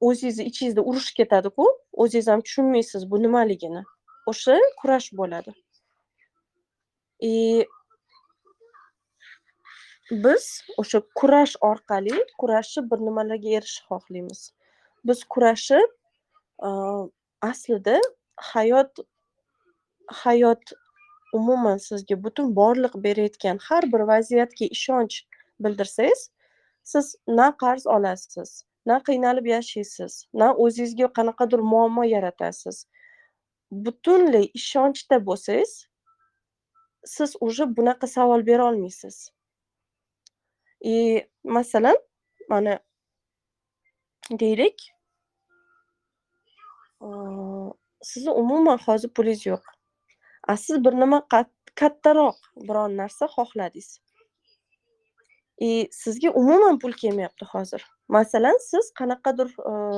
o'zingizni ichingizda urush ketadiku o'zingiz ham tushunmaysiz bu nimaligini. O'sha kurash bo'ladi. И biz o'sha kurash orqali kurashib bir nimalarga erishishni xohlaymiz. Biz kurashib e, aslida hayot hayot umuman sizga butun borliq berayotgan har bir vaziyatga ishonch bildirsangiz siz na qarz olasiz. Na qiynalib yashaysiz na o'zingizga qanaqadir muammo yaratasiz. Butunlay ishonchda bo'lsangiz siz уже bunaqa savol bera olmaysiz. И masalan mana deylik sizni umuman hozir pulingiz yo'q. A siz bir nima kattaroq biron narsa xohladingiz. И sizga umuman pul kelmayapti hozir. Masalan siz qanaqadir